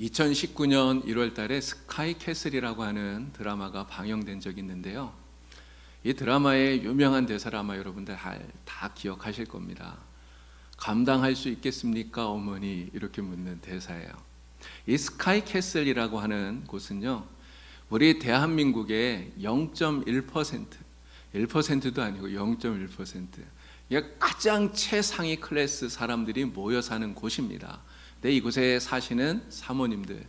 2019년 1월 달에 스카이 캐슬이라고 하는 드라마가 방영된 적이 있는데요. 이 드라마의 유명한 대사를 아마 여러분들 다 기억하실 겁니다. 감당할 수 있겠습니까, 어머니? 이렇게 묻는 대사예요. 이 스카이 캐슬이라고 하는 곳은요, 우리 대한민국의 0.1%, 1%도 아니고 0.1%, 이게 가장 최상위 클래스 사람들이 모여 사는 곳입니다. 네, 이곳에 사시는 사모님들,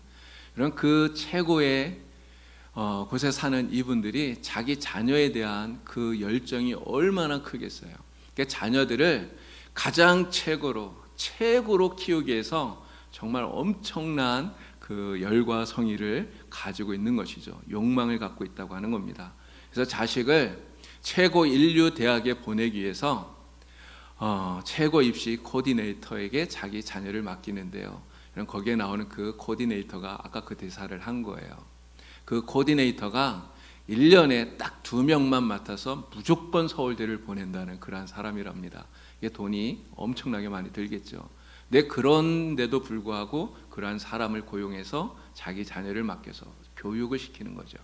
이런 그 최고의 어, 곳에 사는 이분들이 자기 자녀에 대한 그 열정이 얼마나 크겠어요. 그러니까 자녀들을 가장 최고로 최고로 키우기 위해서 정말 엄청난 그 열과 성의를 가지고 있는 것이죠. 욕망을 갖고 있다고 하는 겁니다. 그래서 자식을 최고 인류 대학에 보내기 위해서 어, 최고 입시 코디네이터에게 자기 자녀를 맡기는데요. 그럼 거기에 나오는 그 코디네이터가 아까 그 대사를 한 거예요. 그 코디네이터가 1년에 딱 두 명만 맡아서 무조건 서울대를 보낸다는 그러한 사람이랍니다. 이게 돈이 엄청나게 많이 들겠죠. 네, 그런데도 불구하고 그러한 사람을 고용해서 자기 자녀를 맡겨서 교육을 시키는 거죠.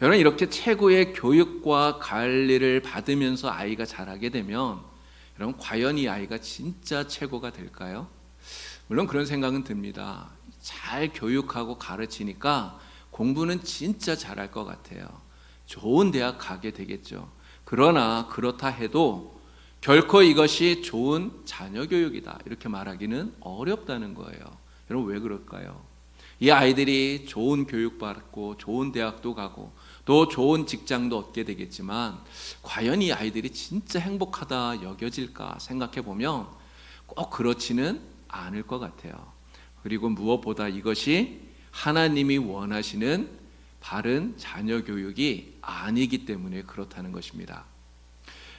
여러분 이렇게 최고의 교육과 관리를 받으면서 아이가 자라게 되면 여러분 과연 이 아이가 진짜 최고가 될까요? 물론 그런 생각은 듭니다. 잘 교육하고 가르치니까 공부는 진짜 잘할 것 같아요. 좋은 대학 가게 되겠죠. 그러나 그렇다 해도 결코 이것이 좋은 자녀 교육이다. 이렇게 말하기는 어렵다는 거예요. 여러분 왜 그럴까요? 이 아이들이 좋은 교육 받고 좋은 대학도 가고 또 좋은 직장도 얻게 되겠지만 과연 이 아이들이 진짜 행복하다 여겨질까 생각해 보면 꼭 그렇지는 않을 것 같아요. 그리고 무엇보다 이것이 하나님이 원하시는 바른 자녀 교육이 아니기 때문에 그렇다는 것입니다.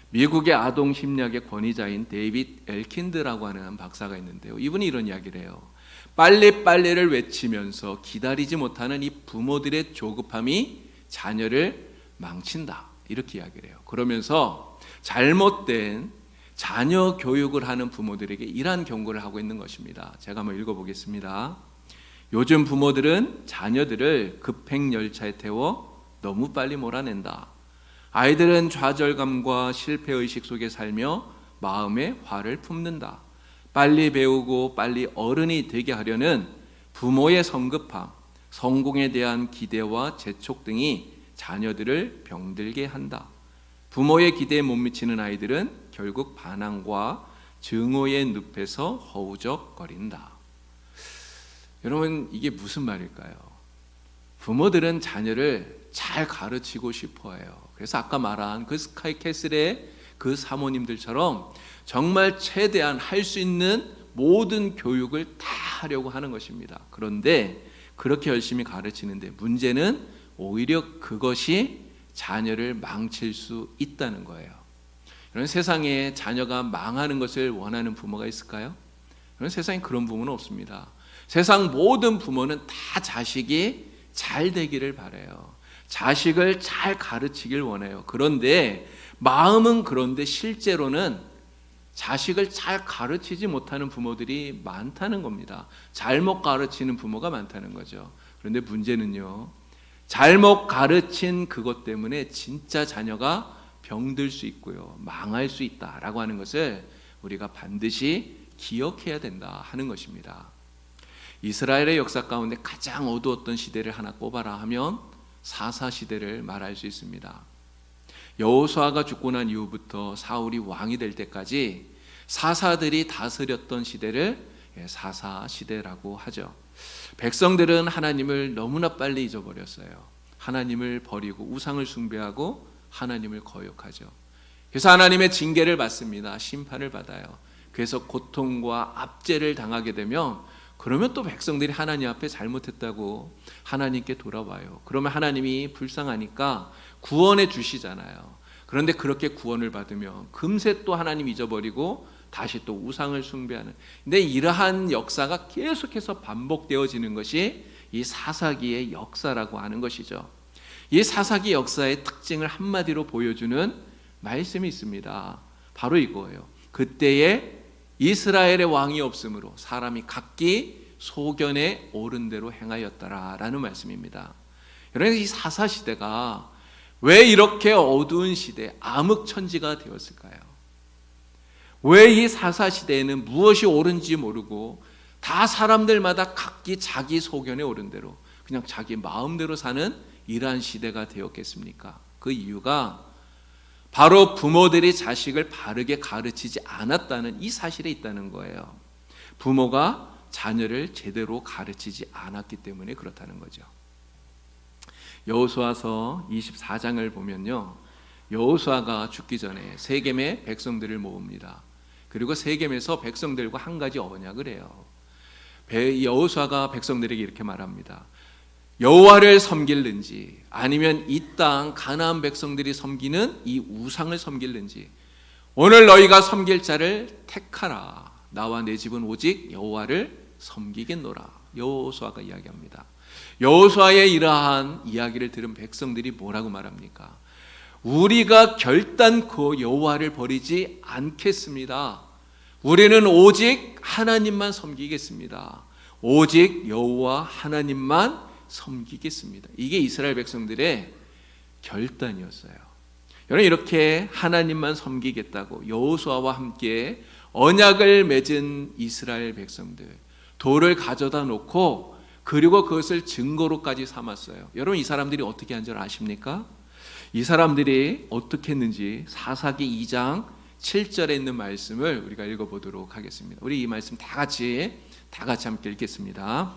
미국의 아동 심리학의 권위자인 데이빗 엘킨드라고 하는 박사가 있는데요. 이분이 이런 이야기를 해요. 빨리빨리를 외치면서 기다리지 못하는 이 부모들의 조급함이 자녀를 망친다. 이렇게 이야기를 해요. 그러면서 잘못된 자녀 교육을 하는 부모들에게 이러한 경고를 하고 있는 것입니다. 제가 한번 읽어보겠습니다. 요즘 부모들은 자녀들을 급행 열차에 태워 너무 빨리 몰아낸다. 아이들은 좌절감과 실패 의식 속에 살며 마음에 화를 품는다. 빨리 배우고 빨리 어른이 되게 하려는 부모의 성급함, 성공에 대한 기대와 재촉 등이 자녀들을 병들게 한다. 부모의 기대에 못 미치는 아이들은 결국 반항과 증오의 늪에서 허우적거린다. 여러분 이게 무슨 말일까요? 부모들은 자녀를 잘 가르치고 싶어 해요. 그래서 아까 말한 그 스카이 캐슬의 그 사모님들처럼 정말 최대한 할 수 있는 모든 교육을 다 하려고 하는 것입니다. 그런데 그렇게 열심히 가르치는데 문제는 오히려 그것이 자녀를 망칠 수 있다는 거예요. 이런 세상에 자녀가 망하는 것을 원하는 부모가 있을까요? 이런 세상에 그런 부모는 없습니다. 세상 모든 부모는 다 자식이 잘 되기를 바래요. 자식을 잘 가르치길 원해요. 그런데 마음은 그런데 실제로는 자식을 잘 가르치지 못하는 부모들이 많다는 겁니다. 잘못 가르치는 부모가 많다는 거죠. 그런데 문제는요. 잘못 가르친 그것 때문에 진짜 자녀가 병들 수 있고요. 망할 수 있다라고 하는 것을 우리가 반드시 기억해야 된다 하는 것입니다. 이스라엘의 역사 가운데 가장 어두웠던 시대를 하나 꼽아라 하면 사사 시대를 말할 수 있습니다. 여호수아가 죽고 난 이후부터 사울이 왕이 될 때까지 사사들이 다스렸던 시대를 예, 사사 시대라고 하죠. 백성들은 하나님을 너무나 빨리 잊어버렸어요. 하나님을 버리고 우상을 숭배하고 하나님을 거역하죠. 그래서 하나님의 징계를 받습니다. 심판을 받아요. 그래서 고통과 압제를 당하게 되면 그러면 또 백성들이 하나님 앞에 잘못했다고 하나님께 돌아와요. 그러면 하나님이 불쌍하니까 구원해 주시잖아요. 그런데 그렇게 구원을 받으면 금세 또 하나님 잊어버리고 다시 또 우상을 숭배하는. 근데 이러한 역사가 계속해서 반복되어지는 것이 이 사사기의 역사라고 하는 것이죠. 이 사사기 역사의 특징을 한마디로 보여주는 말씀이 있습니다. 바로 이거예요. 그때에 이스라엘의 왕이 없으므로 사람이 각기 소견에 옳은 대로 행하였더라라는 말씀입니다. 여러분 이 사사 시대가 왜 이렇게 어두운 시대, 암흑천지가 되었을까요? 왜 이 사사 시대에는 무엇이 옳은지 모르고 다 사람들마다 각기 자기 소견에 옳은 대로 그냥 자기 마음대로 사는 이러한 시대가 되었겠습니까? 그 이유가 바로 부모들이 자식을 바르게 가르치지 않았다는 이 사실에 있다는 거예요. 부모가 자녀를 제대로 가르치지 않았기 때문에 그렇다는 거죠. 여호수아서 24장을 보면요. 여호수아가 죽기 전에 세겜의 백성들을 모읍니다. 그리고 세겜에서 백성들과 한 가지 언약을 해요. 여호수아가 백성들에게 이렇게 말합니다. 여호와를 섬길는지 아니면 이 땅 가나안 백성들이 섬기는 이 우상을 섬길는지 오늘 너희가 섬길 자를 택하라. 나와 내 집은 오직 여호와를 섬기겠노라. 여호수아가 이야기합니다. 여호수아의 이러한 이야기를 들은 백성들이 뭐라고 말합니까? 우리가 결단코 여호와를 버리지 않겠습니다. 우리는 오직 하나님만 섬기겠습니다. 오직 여호와 하나님만 섬기겠습니다. 이게 이스라엘 백성들의 결단이었어요. 여러분 이렇게 하나님만 섬기겠다고 여호수아와 함께 언약을 맺은 이스라엘 백성들 돌을 가져다 놓고 그리고 그것을 증거로까지 삼았어요. 여러분 이 사람들이 어떻게 한 줄 아십니까? 이 사람들이 어떻게 했는지 사사기 2장 7절에 있는 말씀을 우리가 읽어보도록 하겠습니다. 우리 이 말씀 다 같이 다 같이 함께 읽겠습니다.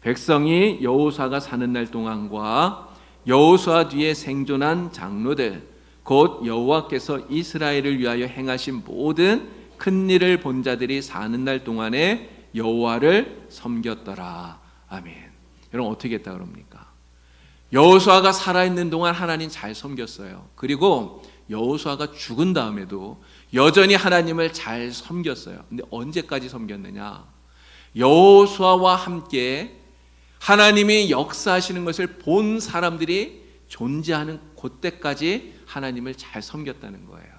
백성이 여호수아가 사는 날 동안과 여호수아 뒤에 생존한 장로들 곧 여호와께서 이스라엘을 위하여 행하신 모든 큰 일을 본 자들이 사는 날 동안에 여호와를 섬겼더라. 아멘. 여러분 어떻게 했다 그럽니까? 여호수아가 살아 있는 동안 하나님 잘 섬겼어요. 그리고 여호수아가 죽은 다음에도 여전히 하나님을 잘 섬겼어요. 근데 언제까지 섬겼느냐? 여호수아와 함께 하나님이 역사하시는 것을 본 사람들이 존재하는 그때까지 하나님을 잘 섬겼다는 거예요.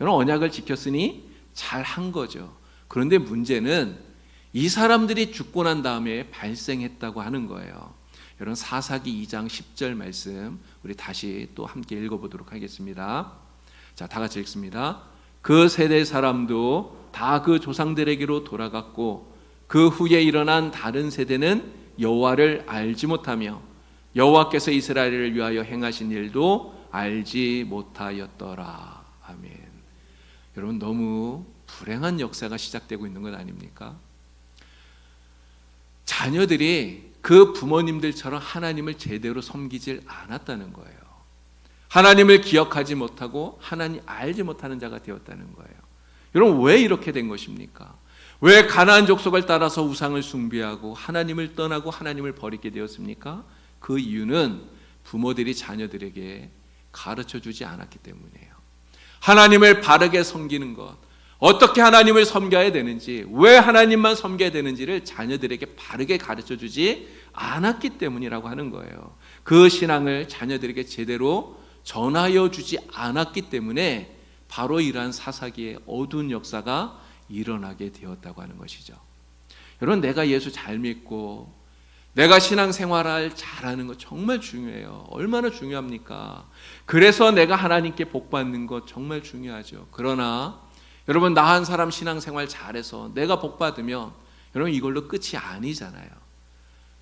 여러분 언약을 지켰으니 잘 한 거죠. 그런데 문제는 이 사람들이 죽고 난 다음에 발생했다고 하는 거예요. 여러분 사사기 2장 10절 말씀 우리 다시 또 함께 읽어보도록 하겠습니다. 자, 다 같이 읽습니다. 그 세대 사람도 다 그 조상들에게로 돌아갔고 그 후에 일어난 다른 세대는 여호와를 알지 못하며 여호와께서 이스라엘을 위하여 행하신 일도 알지 못하였더라. 아멘. 여러분 너무 불행한 역사가 시작되고 있는 것 아닙니까? 자녀들이 그 부모님들처럼 하나님을 제대로 섬기질 않았다는 거예요. 하나님을 기억하지 못하고 하나님 알지 못하는 자가 되었다는 거예요. 여러분 왜 이렇게 된 것입니까? 왜 가나안 족속을 따라서 우상을 숭배하고 하나님을 떠나고 하나님을 버리게 되었습니까? 그 이유는 부모들이 자녀들에게 가르쳐 주지 않았기 때문이에요. 하나님을 바르게 섬기는 것, 어떻게 하나님을 섬겨야 되는지, 왜 하나님만 섬겨야 되는지를 자녀들에게 바르게 가르쳐 주지 않았기 때문이라고 하는 거예요. 그 신앙을 자녀들에게 제대로 전하여 주지 않았기 때문에 바로 이러한 사사기의 어두운 역사가 일어나게 되었다고 하는 것이죠. 여러분, 내가 예수 잘 믿고 내가 신앙생활을 잘하는 것 정말 중요해요. 얼마나 중요합니까? 그래서 내가 하나님께 복 받는 것 정말 중요하죠. 그러나 여러분 나 한 사람 신앙생활 잘해서 내가 복 받으면 여러분 이걸로 끝이 아니잖아요.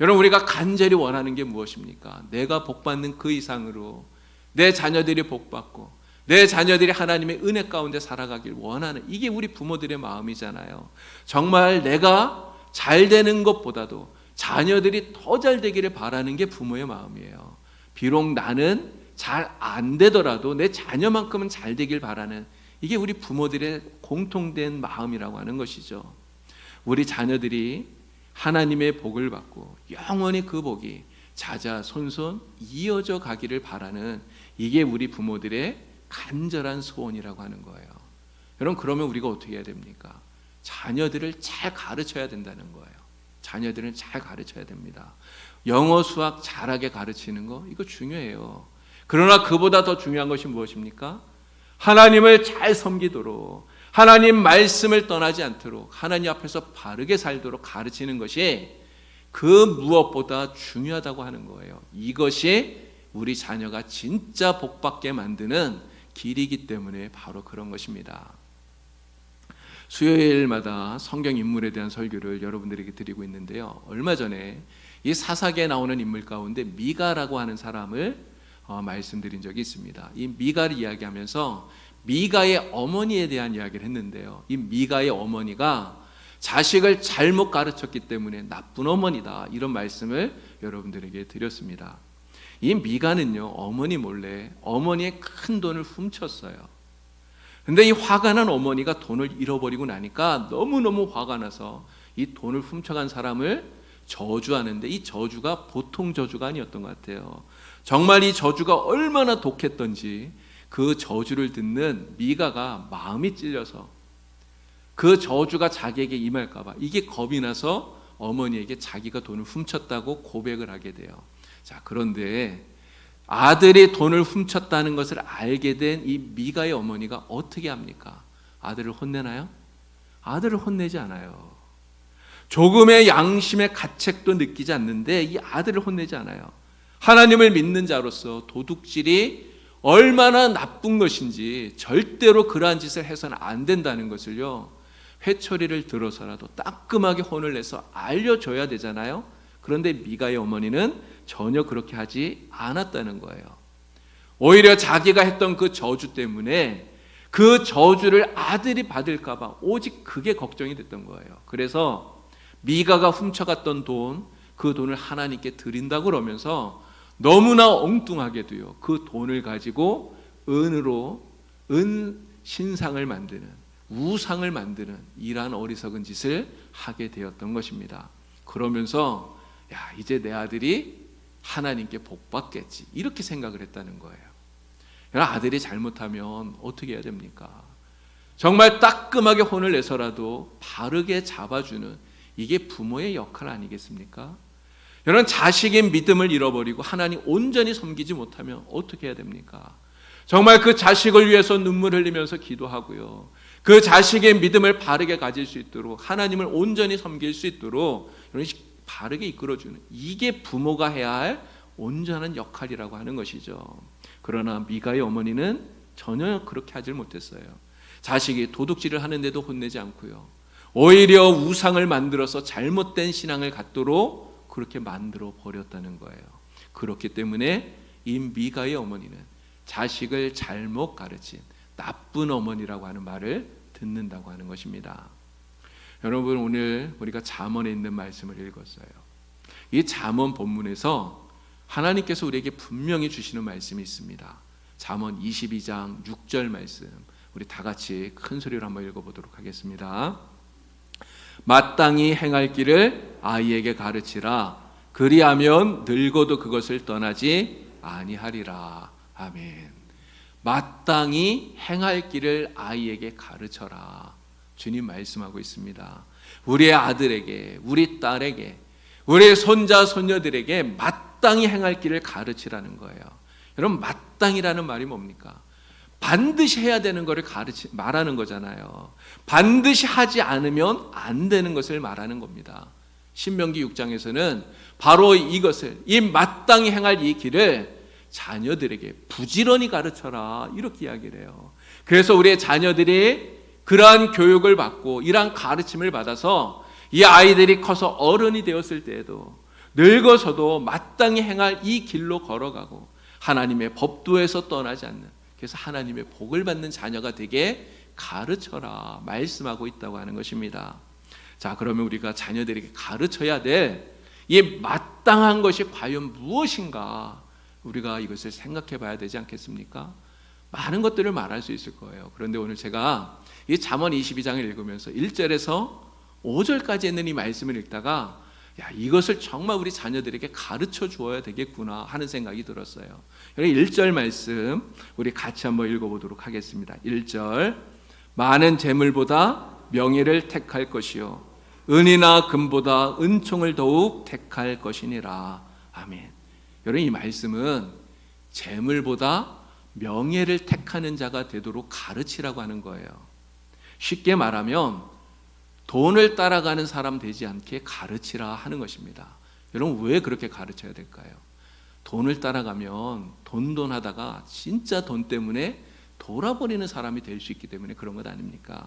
여러분 우리가 간절히 원하는 게 무엇입니까? 내가 복 받는 그 이상으로 내 자녀들이 복 받고 내 자녀들이 하나님의 은혜 가운데 살아가길 원하는 이게 우리 부모들의 마음이잖아요. 정말 내가 잘 되는 것보다도 자녀들이 더 잘 되기를 바라는 게 부모의 마음이에요. 비록 나는 잘 안 되더라도 내 자녀만큼은 잘 되길 바라는 이게 우리 부모들의 공통된 마음이라고 하는 것이죠. 우리 자녀들이 하나님의 복을 받고 영원히 그 복이 자자 손손 이어져 가기를 바라는 이게 우리 부모들의 간절한 소원이라고 하는 거예요. 여러분 그러면 우리가 어떻게 해야 됩니까? 자녀들을 잘 가르쳐야 된다는 거예요. 자녀들은 잘 가르쳐야 됩니다. 영어 수학 잘하게 가르치는 거 이거 중요해요. 그러나 그보다 더 중요한 것이 무엇입니까? 하나님을 잘 섬기도록 하나님 말씀을 떠나지 않도록 하나님 앞에서 바르게 살도록 가르치는 것이 그 무엇보다 중요하다고 하는 거예요. 이것이 우리 자녀가 진짜 복받게 만드는 길이기 때문에 바로 그런 것입니다. 수요일마다 성경 인물에 대한 설교를 여러분들에게 드리고 있는데요. 얼마 전에 이 사사기에 나오는 인물 가운데 미가라고 하는 사람을 어, 말씀드린 적이 있습니다. 이 미가를 이야기하면서 미가의 어머니에 대한 이야기를 했는데요. 이 미가의 어머니가 자식을 잘못 가르쳤기 때문에 나쁜 어머니다. 이런 말씀을 여러분들에게 드렸습니다. 이 미가는요, 어머니 몰래 어머니의 큰 돈을 훔쳤어요. 근데 이 화가 난 어머니가 돈을 잃어버리고 나니까 너무너무 화가 나서 이 돈을 훔쳐간 사람을 저주하는데 이 저주가 보통 저주가 아니었던 것 같아요. 정말 이 저주가 얼마나 독했던지 그 저주를 듣는 미가가 마음이 찔려서 그 저주가 자기에게 임할까봐 이게 겁이 나서 어머니에게 자기가 돈을 훔쳤다고 고백을 하게 돼요. 자, 그런데 아들이 돈을 훔쳤다는 것을 알게 된 이 미가의 어머니가 어떻게 합니까? 아들을 혼내나요? 아들을 혼내지 않아요. 조금의 양심의 가책도 느끼지 않는데 이 아들을 혼내지 않아요. 하나님을 믿는 자로서 도둑질이 얼마나 나쁜 것인지 절대로 그러한 짓을 해서는 안 된다는 것을요. 회초리를 들어서라도 따끔하게 혼을 내서 알려줘야 되잖아요. 그런데 미가의 어머니는 전혀 그렇게 하지 않았다는 거예요. 오히려 자기가 했던 그 저주 때문에 그 저주를 아들이 받을까봐 오직 그게 걱정이 됐던 거예요. 그래서 미가가 훔쳐갔던 돈, 그 돈을 하나님께 드린다고 그러면서 너무나 엉뚱하게도요. 그 돈을 가지고 은으로 은 신상을 만드는 우상을 만드는 이러한 어리석은 짓을 하게 되었던 것입니다. 그러면서 야 이제 내 아들이 하나님께 복 받겠지 이렇게 생각을 했다는 거예요. 아들이 잘못하면 어떻게 해야 됩니까? 정말 따끔하게 혼을 내서라도 바르게 잡아주는 이게 부모의 역할 아니겠습니까? 여러분 자식의 믿음을 잃어버리고 하나님 온전히 섬기지 못하면 어떻게 해야 됩니까? 정말 그 자식을 위해서 눈물 흘리면서 기도하고요. 그 자식의 믿음을 바르게 가질 수 있도록 하나님을 온전히 섬길 수 있도록 이런 바르게 이끌어 주는 이게 부모가 해야 할 온전한 역할이라고 하는 것이죠. 그러나 미가의 어머니는 전혀 그렇게 하질 못했어요. 자식이 도둑질을 하는데도 혼내지 않고요. 오히려 우상을 만들어서 잘못된 신앙을 갖도록 그렇게 만들어 버렸다는 거예요. 그렇기 때문에 이 미가의 어머니는 자식을 잘못 가르친 나쁜 어머니라고 하는 말을 듣는다고 하는 것입니다. 여러분 오늘 우리가 잠언에 있는 말씀을 읽었어요. 이 잠언 본문에서 하나님께서 우리에게 분명히 주시는 말씀이 있습니다. 잠언 22장 6절 말씀. 우리 다 같이 큰 소리로 한번 읽어 보도록 하겠습니다. 마땅히 행할 길을 아이에게 가르치라. 그리하면 늙어도 그것을 떠나지 아니하리라. 아멘. 마땅히 행할 길을 아이에게 가르쳐라. 주님 말씀하고 있습니다. 우리의 아들에게, 우리 딸에게, 우리 손자 손녀들에게 마땅히 행할 길을 가르치라는 거예요. 여러분 마땅이라는 말이 뭡니까? 반드시 해야 되는 것을 가르치 말하는 거잖아요. 반드시 하지 않으면 안 되는 것을 말하는 겁니다. 신명기 6장에서는 바로 이것을 이 마땅히 행할 이 길을 자녀들에게 부지런히 가르쳐라 이렇게 이야기를 해요. 그래서 우리의 자녀들이 그러한 교육을 받고 이러한 가르침을 받아서 이 아이들이 커서 어른이 되었을 때에도 늙어서도 마땅히 행할 이 길로 걸어가고 하나님의 법도에서 떠나지 않는 그래서 하나님의 복을 받는 자녀가 되게 가르쳐라 말씀하고 있다고 하는 것입니다. 자, 그러면 우리가 자녀들에게 가르쳐야 될 이 마땅한 것이 과연 무엇인가 우리가 이것을 생각해 봐야 되지 않겠습니까? 많은 것들을 말할 수 있을 거예요. 그런데 오늘 제가 이 잠언 22장을 읽으면서 1절에서 5절까지 있는 이 말씀을 읽다가 야, 이것을 정말 우리 자녀들에게 가르쳐 주어야 되겠구나 하는 생각이 들었어요. 1절 말씀 우리 같이 한번 읽어 보도록 하겠습니다. 1절 많은 재물보다 명예를 택할 것이요 은이나 금보다 은총을 더욱 택할 것이니라. 아멘. 여러분 이 말씀은 재물보다 명예를 택하는 자가 되도록 가르치라고 하는 거예요. 쉽게 말하면 돈을 따라가는 사람 되지 않게 가르치라 하는 것입니다. 여러분 왜 그렇게 가르쳐야 될까요? 돈을 따라가면 돈돈 하다가 진짜 돈 때문에 돌아버리는 사람이 될 수 있기 때문에 그런 것 아닙니까?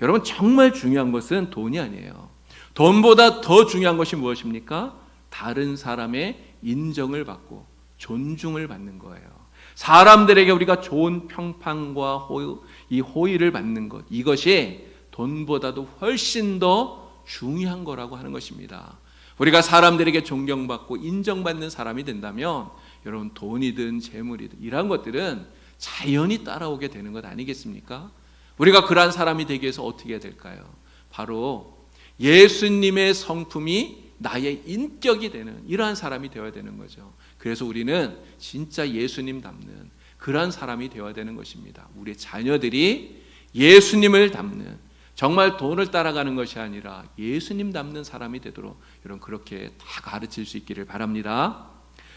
여러분 정말 중요한 것은 돈이 아니에요. 돈보다 더 중요한 것이 무엇입니까? 다른 사람의 인정을 받고 존중을 받는 거예요. 사람들에게 우리가 좋은 평판과 호의, 이 호의를 받는 것 이것이 돈보다도 훨씬 더 중요한 거라고 하는 것입니다. 우리가 사람들에게 존경받고 인정받는 사람이 된다면 여러분 돈이든 재물이든 이러한 것들은 자연히 따라오게 되는 것 아니겠습니까? 우리가 그러한 사람이 되기 위해서 어떻게 해야 될까요? 바로 예수님의 성품이 나의 인격이 되는 이러한 사람이 되어야 되는 거죠. 그래서 우리는 진짜 예수님 닮는 그러한 사람이 되어야 되는 것입니다. 우리 자녀들이 예수님을 닮는 정말 돈을 따라가는 것이 아니라 예수님 닮는 사람이 되도록 여러분 그렇게 다 가르칠 수 있기를 바랍니다.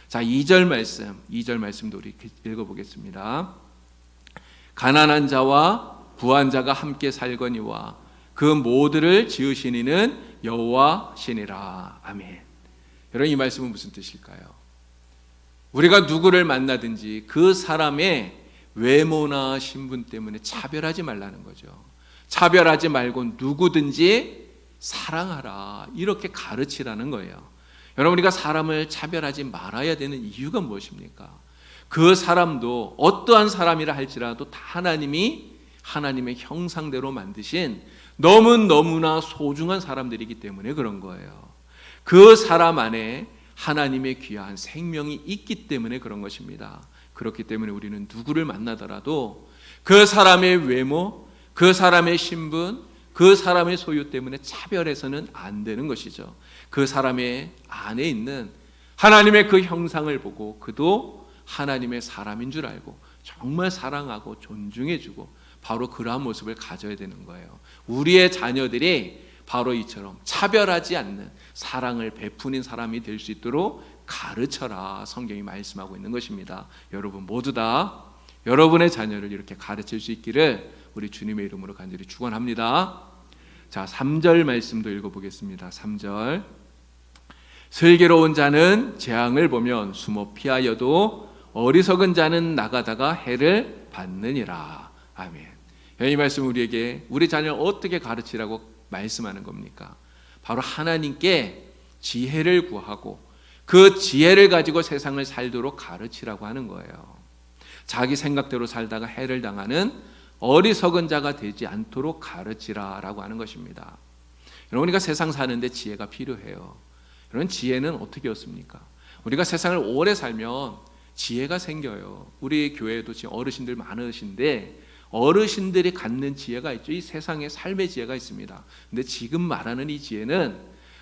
자, 2절 말씀, 2절 말씀도 우리 읽어 보겠습니다. 가난한 자와 부한 자가 함께 살거니와 그 모두를 지으신 이는 여호와시니라. 아멘. 여러분 이 말씀은 무슨 뜻일까요? 우리가 누구를 만나든지 그 사람의 외모나 신분 때문에 차별하지 말라는 거죠. 차별하지 말고 누구든지 사랑하라. 이렇게 가르치라는 거예요. 여러분, 우리가 사람을 차별하지 말아야 되는 이유가 무엇입니까? 그 사람도 어떠한 사람이라 할지라도 다 하나님이 하나님의 형상대로 만드신 너무너무나 소중한 사람들이기 때문에 그런 거예요. 그 사람 안에 하나님의 귀한 생명이 있기 때문에 그런 것입니다. 그렇기 때문에 우리는 누구를 만나더라도 그 사람의 외모, 그 사람의 신분, 그 사람의 소유 때문에 차별해서는 안 되는 것이죠. 그 사람의 안에 있는 하나님의 그 형상을 보고 그도 하나님의 사람인 줄 알고 정말 사랑하고 존중해주고 바로 그러한 모습을 가져야 되는 거예요. 우리의 자녀들이 바로 이처럼 차별하지 않는 사랑을 베푸는 사람이 될 수 있도록 가르쳐라 성경이 말씀하고 있는 것입니다. 여러분 모두 다 여러분의 자녀를 이렇게 가르칠 수 있기를 우리 주님의 이름으로 간절히 축원합니다. 자, 3절 말씀도 읽어 보겠습니다. 3절. 슬기로운 자는 재앙을 보면 숨어 피하여도 어리석은 자는 나가다가 해를 받느니라. 아멘. 이 말씀 우리에게 우리 자녀를 어떻게 가르치라고 말씀하는 겁니까? 바로 하나님께 지혜를 구하고 그 지혜를 가지고 세상을 살도록 가르치라고 하는 거예요. 자기 생각대로 살다가 해를 당하는 어리석은 자가 되지 않도록 가르치라라고 하는 것입니다. 여러분 우리가 세상 사는데 지혜가 필요해요. 여러분 지혜는 어떻게 얻습니까? 우리가 세상을 오래 살면 지혜가 생겨요. 우리 교회도 지금 어르신들 많으신데 어르신들이 갖는 지혜가 있죠. 이 세상에 삶의 지혜가 있습니다. 근데 지금 말하는 이 지혜는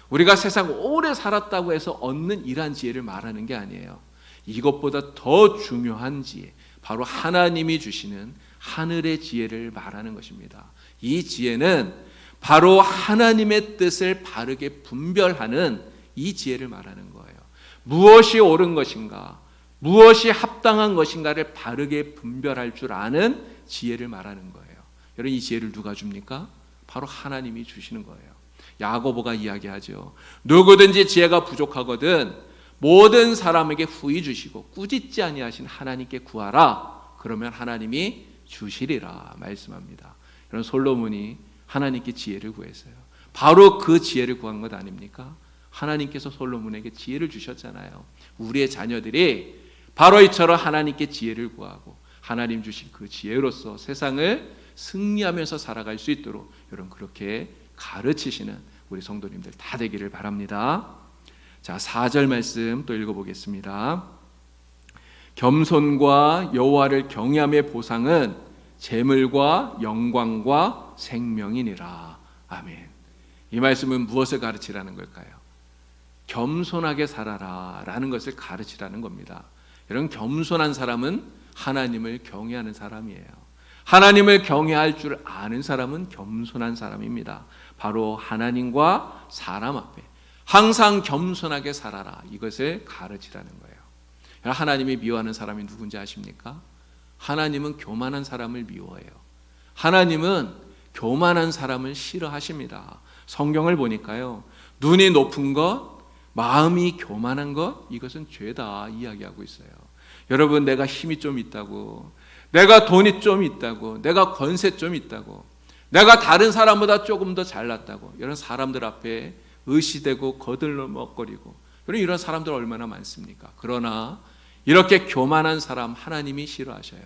우리가 세상 오래 살았다고 해서 얻는 이러한 지혜를 말하는 게 아니에요. 이것보다 더 중요한 지혜, 바로 하나님이 주시는 하늘의 지혜를 말하는 것입니다. 이 지혜는 바로 하나님의 뜻을 바르게 분별하는 이 지혜를 말하는 거예요. 무엇이 옳은 것인가, 무엇이 합당한 것인가를 바르게 분별할 줄 아는 지혜를 말하는 거예요. 여러분 이 지혜를 누가 줍니까? 바로 하나님이 주시는 거예요. 야고보가 이야기하죠. 누구든지 지혜가 부족하거든 모든 사람에게 후히 주시고 꾸짖지 아니하신 하나님께 구하라. 그러면 하나님이 주시리라 말씀합니다. 여러분 솔로몬이 하나님께 지혜를 구했어요. 바로 그 지혜를 구한 것 아닙니까? 하나님께서 솔로몬에게 지혜를 주셨잖아요. 우리의 자녀들이 바로 이처럼 하나님께 지혜를 구하고 하나님 주신 그 지혜로서 세상을 승리하면서 살아갈 수 있도록 여러분 그렇게 가르치시는 우리 성도님들 다 되기를 바랍니다. 자, 4절 말씀 또 읽어 보겠습니다. 겸손과 여호와를 경외함의 보상은 재물과 영광과 생명이니라. 아멘. 이 말씀은 무엇을 가르치라는 걸까요? 겸손하게 살아라라는 것을 가르치라는 겁니다. 여러분 겸손한 사람은 하나님을 경외하는 사람이에요. 하나님을 경외할 줄 아는 사람은 겸손한 사람입니다. 바로 하나님과 사람 앞에 항상 겸손하게 살아라. 이것을 가르치라는 거예요. 하나님이 미워하는 사람이 누군지 아십니까? 하나님은 교만한 사람을 미워해요. 하나님은 교만한 사람을 싫어하십니다. 성경을 보니까요. 눈이 높은 것, 마음이 교만한 것 이것은 죄다 이야기하고 있어요. 여러분 내가 힘이 좀 있다고 내가 돈이 좀 있다고 내가 권세 좀 있다고 내가 다른 사람보다 조금 더 잘났다고 이런 사람들 앞에 의시되고 거들먹거리고 이런 사람들 얼마나 많습니까? 그러나 이렇게 교만한 사람 하나님이 싫어하셔요.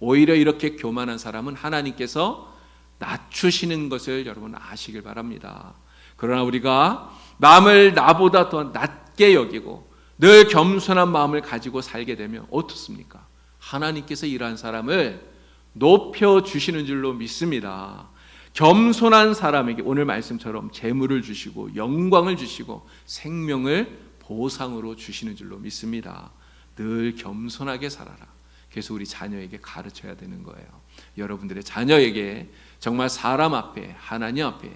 오히려 이렇게 교만한 사람은 하나님께서 낮추시는 것을 여러분 아시길 바랍니다. 그러나 우리가 남을 나보다 더 낮게 여기고 늘 겸손한 마음을 가지고 살게 되면 어떻습니까? 하나님께서 이러한 사람을 높여 주시는 줄로 믿습니다. 겸손한 사람에게 오늘 말씀처럼 재물을 주시고 영광을 주시고 생명을 보상으로 주시는 줄로 믿습니다. 늘 겸손하게 살아라. 그래서 우리 자녀에게 가르쳐야 되는 거예요. 여러분들의 자녀에게 정말 사람 앞에 하나님 앞에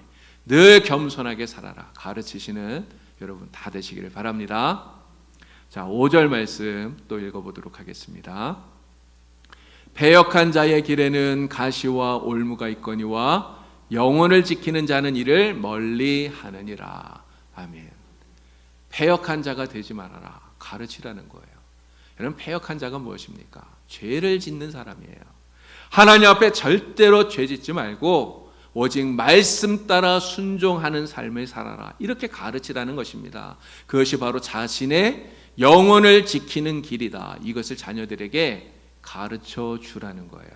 늘 겸손하게 살아라. 가르치시는 여러분 다 되시기를 바랍니다. 자, 5절 말씀 또 읽어 보도록 하겠습니다. 배역한 자의 길에는 가시와 올무가 있거니와 영혼을 지키는 자는 이를 멀리 하느니라. 아멘. 패역한 자가 되지 말아라. 가르치라는 거예요. 여러분 패역한 자가 무엇입니까? 죄를 짓는 사람이에요. 하나님 앞에 절대로 죄 짓지 말고 오직 말씀 따라 순종하는 삶을 살아라. 이렇게 가르치라는 것입니다. 그것이 바로 자신의 영혼을 지키는 길이다. 이것을 자녀들에게 가르쳐 주라는 거예요.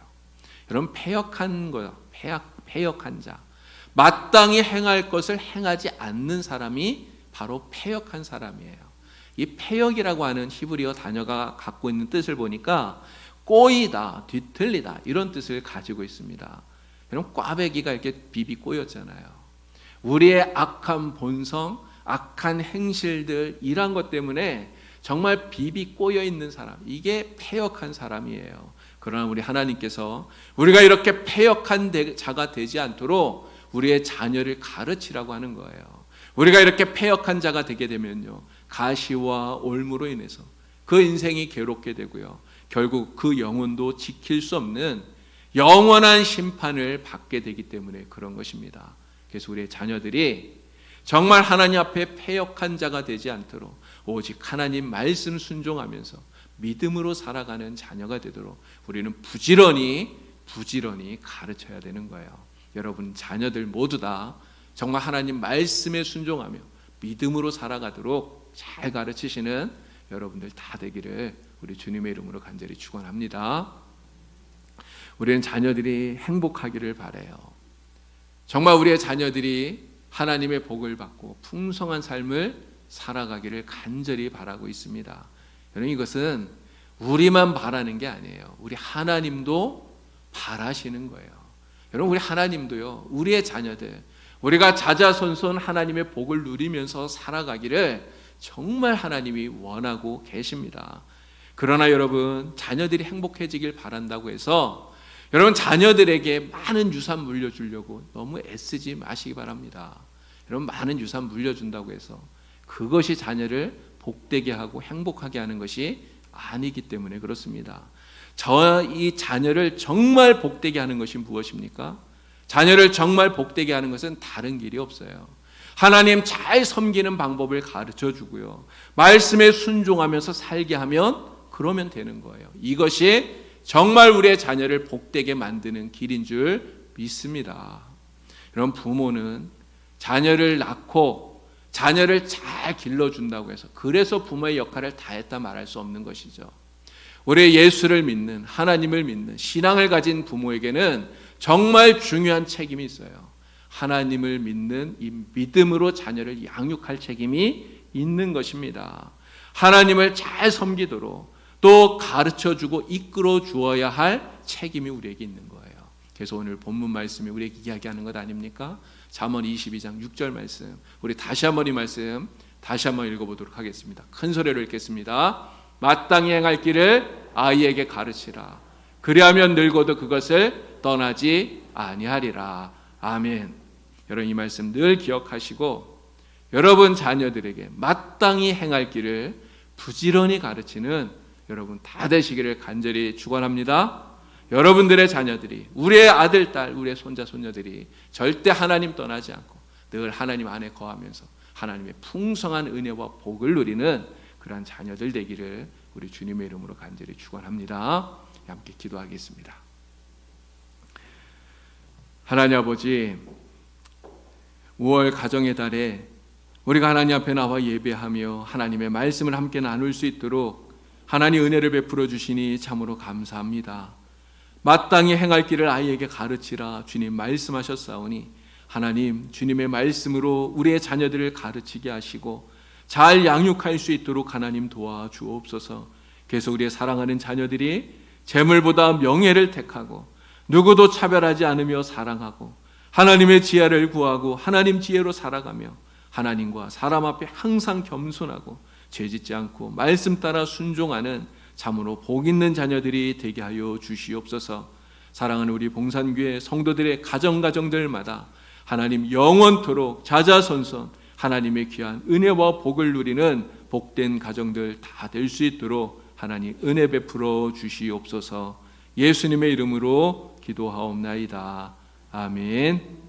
여러분 패역한 거요. 패역 패역한 자. 마땅히 행할 것을 행하지 않는 사람이 바로 패역한 사람이에요. 이 패역이라고 하는 히브리어 단어가 갖고 있는 뜻을 보니까 꼬이다, 뒤틀리다 이런 뜻을 가지고 있습니다. 여러분 꽈배기가 이렇게 비비 꼬였잖아요. 우리의 악한 본성, 악한 행실들 이런 것 때문에 정말 비비 꼬여 있는 사람 이게 패역한 사람이에요. 그러나 우리 하나님께서 우리가 이렇게 패역한 자가 되지 않도록 우리의 자녀를 가르치라고 하는 거예요. 우리가 이렇게 패역한 자가 되게 되면요. 가시와 올무로 인해서 그 인생이 괴롭게 되고요. 결국 그 영혼도 지킬 수 없는 영원한 심판을 받게 되기 때문에 그런 것입니다. 그래서 우리의 자녀들이 정말 하나님 앞에 패역한 자가 되지 않도록 오직 하나님 말씀 순종하면서 믿음으로 살아가는 자녀가 되도록 우리는 부지런히 부지런히 가르쳐야 되는 거예요. 여러분 자녀들 모두 다 정말 하나님 말씀에 순종하며 믿음으로 살아가도록 잘 가르치시는 여러분들 다 되기를 우리 주님의 이름으로 간절히 축원합니다. 우리는 자녀들이 행복하기를 바래요. 정말 우리의 자녀들이 하나님의 복을 받고 풍성한 삶을 살아가기를 간절히 바라고 있습니다. 여러분 이것은 우리만 바라는 게 아니에요. 우리 하나님도 바라시는 거예요. 여러분 우리 하나님도요. 우리의 자녀들 우리가 자자손손 하나님의 복을 누리면서 살아가기를 정말 하나님이 원하고 계십니다. 그러나 여러분, 자녀들이 행복해지길 바란다고 해서 여러분 자녀들에게 많은 유산 물려주려고 너무 애쓰지 마시기 바랍니다. 여러분 많은 유산 물려준다고 해서 그것이 자녀를 복되게 하고 행복하게 하는 것이 아니기 때문에 그렇습니다. 저 이 자녀를 정말 복되게 하는 것이 무엇입니까? 자녀를 정말 복되게 하는 것은 다른 길이 없어요. 하나님 잘 섬기는 방법을 가르쳐 주고요. 말씀에 순종하면서 살게 하면 그러면 되는 거예요. 이것이 정말 우리의 자녀를 복되게 만드는 길인 줄 믿습니다. 이런 부모는 자녀를 낳고 자녀를 잘 길러준다고 해서 그래서 부모의 역할을 다했다 말할 수 없는 것이죠. 우리 예수를 믿는 하나님을 믿는 신앙을 가진 부모에게는 정말 중요한 책임이 있어요. 하나님을 믿는 이 믿음으로 자녀를 양육할 책임이 있는 것입니다. 하나님을 잘 섬기도록 또 가르쳐 주고 이끌어 주어야 할 책임이 우리에게 있는 거예요. 그래서 오늘 본문 말씀이 우리에게 이야기하는 것 아닙니까? 잠언 22장 6절 말씀. 우리 다시 한번 이 말씀 다시 한번 읽어 보도록 하겠습니다. 큰 소리로 읽겠습니다. 마땅히 행할 길을 아이에게 가르치라. 그리하면 늙어도 그것을 떠나지 아니하리라. 아멘. 여러분 이 말씀 늘 기억하시고 여러분 자녀들에게 마땅히 행할 길을 부지런히 가르치는 여러분 다 되시기를 간절히 축원합니다. 여러분들의 자녀들이 우리의 아들, 딸, 우리의 손자, 손녀들이 절대 하나님 떠나지 않고 늘 하나님 안에 거하면서 하나님의 풍성한 은혜와 복을 누리는 그러한 자녀들 되기를 우리 주님의 이름으로 간절히 축원합니다. 함께 기도하겠습니다. 하나님 아버지 5월 가정의 달에 우리가 하나님 앞에 나와 예배하며 하나님의 말씀을 함께 나눌 수 있도록 하나님 은혜를 베풀어 주시니 참으로 감사합니다. 마땅히 행할 길을 아이에게 가르치라 주님 말씀하셨사오니 하나님 주님의 말씀으로 우리의 자녀들을 가르치게 하시고 잘 양육할 수 있도록 하나님 도와주옵소서. 계속 우리의 사랑하는 자녀들이 재물보다 명예를 택하고 누구도 차별하지 않으며 사랑하고 하나님의 지혜를 구하고 하나님 지혜로 살아가며 하나님과 사람 앞에 항상 겸손하고 죄짓지 않고 말씀 따라 순종하는 참으로 복 있는 자녀들이 되게 하여 주시옵소서. 사랑하는 우리 봉산교회 성도들의 가정 가정들마다 하나님 영원토록 자자손손 하나님의 귀한 은혜와 복을 누리는 복된 가정들 다 될 수 있도록 하나님 은혜 베풀어 주시옵소서. 예수님의 이름으로 기도하옵나이다. 아멘.